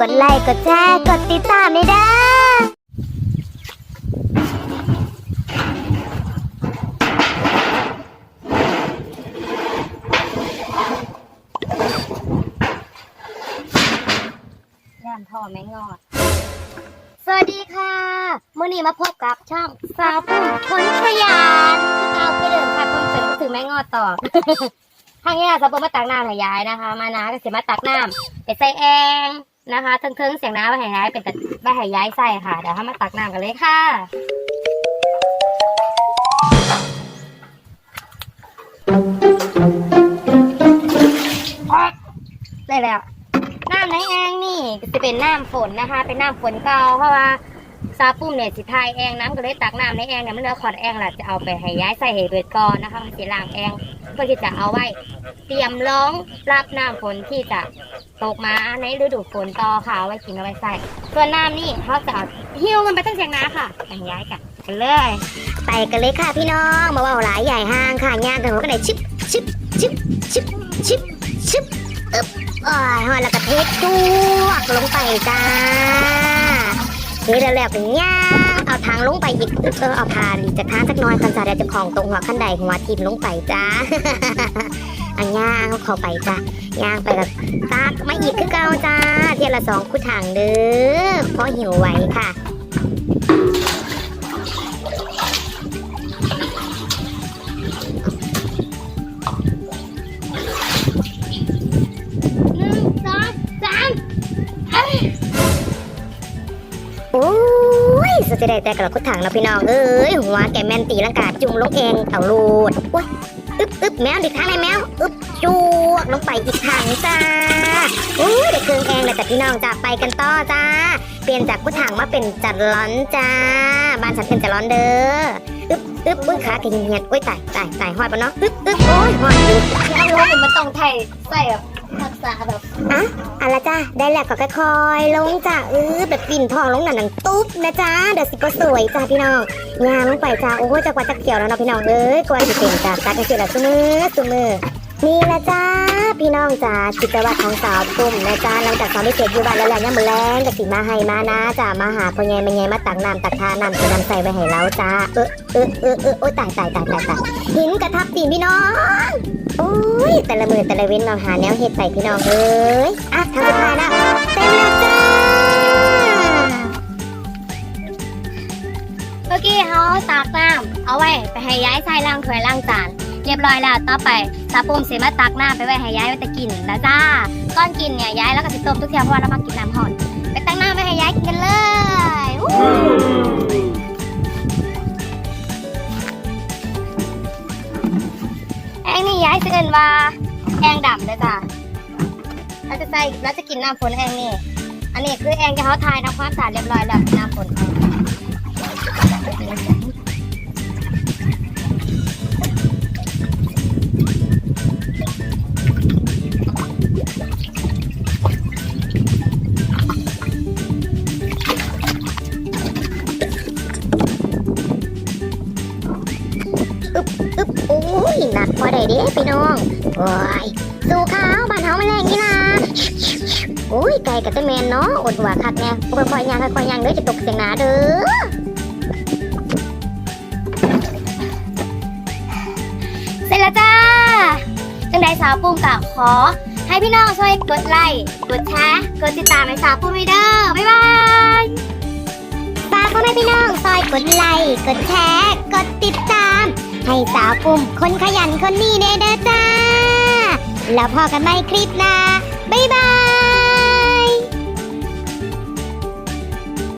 กดไลค์กดแชร์กดติดตามนี่เด้อย่านพ่อแม่งอด สวัสดีค่ะมื่อนี้มาพบกับช่องสาวปุ่มคนขยันเอาคือเดิมค่ะผมจะถึงแม่งอดต่อ ทางนี้สาวปุ้มมาตักน้ำให้ยายนะคะ มานาก็เสียมาตักน้ำไปใส่แอง นะคะเทิงๆเสียงน้ำไปให้ยายเป็นแต่ไปให้ยายใส่ค่ะ เดี๋ยวเรามาตักน้ำกันเลยค่ะ ได้แล้ว น้ำในแองนี่จะเป็นน้ำฝนนะคะ เป็นน้ำฝนเก่าเพราะว่า ซาปุ้มเนี่ยสิทายแองน้ำก็เลยตักน้ำในแองเนี่ยมันเหลือขอดแองแหละจะเอาไปให้ย้ายใส่ให้เบิดก่อนนะคะสิล้างแองเพื่อที่จะเอาไว้ เตรียมร้องรับน้ำฝนที่จะตกมาในฤดูฝนต่อค่ะเอาไว้กินเอาไว้ใส่ส่วนน้ำนี่เขาจะหิ้วมันไปตั้งเสียงนาค่ะไปย้ายกันกันเลย ไปกันเลยค่ะพี่น้องมาว่าหลายใหญ่ห้างค่ะย่างกันหัวกันไหนชิบชิบชิบชิบชิบชิบอึ๊บอ่อยแล้วก็เทจวกลงไปจ้า นี่แล้วแล้วก็ย่างเอาทางลงไปอีกอึ๊บเออเอาผ่านจากทางสักน้อยคันสาเดี๋ยวจะของตรงหัวขั้นใดหัวทิมลงไปจ้าอันย่างเข้าไปจ้าย่างไปกับตักมาอีกคือเก่าจ้าเทียละสองคู่ถังเด้อเพราะหิวไว้ค่ะ ยสจะได้แต่กระคุดถังเนาะพี่น้องเอ้ยหัวแกแมนตีลังกาจุ่มลงเองเอาโลดโอ้ยอึ๊บอึ๊บแมวดิข้างไหนแมวอึ๊บจวกลงไปอีกถังจ้าโอ้ยเด็กเครื่องแองเลยแต่พี่น้องจะไปกันต่อจ้า เปลี่ยนจากคุดถังมาเป็นจัดร้อนจ้า บ้านฉันเป็นจัดร้อนเด้ออึ๊บอึ๊บอุ้ยขากินเหียดโอ้ยตายตายตายห้อยปะเนาะอึ๊บอึ๊บโอ้ยห้อยอยู่เอาลงมันต้องไทยใส่แบบรักษาแบบอะ เอะไรจ้าได้แล้วก็ค่อยๆลงจ้าเออแบบปิ่นทองลงหนังตุ๊บนะจ้าเดี๋ยวสิก็สวยจ้าพี่น้องยางลงไปจ้าโอ้ยจะกว่าจะเกี่ยวแล้วเนาะพี่น้องเอ้ยกว่าจะเป็นจ้าตัดกันเสร็จแล้วซุมือซุมือนี่ละจ้าพี่น้องจ้ากิจวัตรของสาวตุ่มนะจ้าหลังจากสาวได้เสร็จอยู่บ้านแล้วแหละเนี่ยมือแรงก็สิมาให้มานะจ้ามาหาพ่อใหญ่แม่ใหญ่มาตักน้ำตักทาน้ำจะนำใส่ไว้ให้เราจ้าเออเออเออเออโอ้ยตายตายตายตายตายหินกระทับตีนพี่น้อง โอ้ยแต่ละมือแต่ละเว้นเราหาแนวเห็ดใส่พี่น้องเอ้ยอะทางสุดท้ายแล้วเต็มแล้วจ้าเมื่อกี้เขาตากน้ำเอาไว้ไปให้ย้ายใส่ล่างถ้วยล่างจานเรียบร้อยแล้วต่อไปซาปุ่มเสียมาตักน้ำไปไว้ให้ย้ายไว้ต่กินแล้วจ้าก้อนกินเนี่ยย้ายแล้วก็สิต้มทุกเที่ยวเพราะว่าเรามากินน้ำหอนไปตักน้ำไปให้ย้ายกินกันเลย เลยจ้าเราจะใส่เราจะกินน้ำฝนแองนี่ อันนี้คือแองที่เขาทายทำความสะอาดเรียบร้อยแล้วน้ำฝนแองอึ๊บโอ้ยหนักพอได้เด้พี่น้อง โอ้ย สู่ขาวบ้านเฮามาแรงนี่ล่ะโอ้ยไก่กับเตะแมนเนาะอดหว่าคักแน่ค่อยๆย่างค่อยๆย่างเด้อจะตกเสียงหนาเด้อเสร็จแล้วจ้าจังใดสาวปุ้มกับขอ ให้พี่น้องช่วยกดไลค์กดแชร์กดติดตามให้สาวปุ้มวยเด้อบ๊ายบายฝากพ่อแม่พี่น้องซอยกดไลค์กดแชร์กดติดตาม ให้สาวปุ่มคนขยันคนนี้เด้อเด้อ แล้วพอกันใหม่คลิปหน้าบ๊ายบาย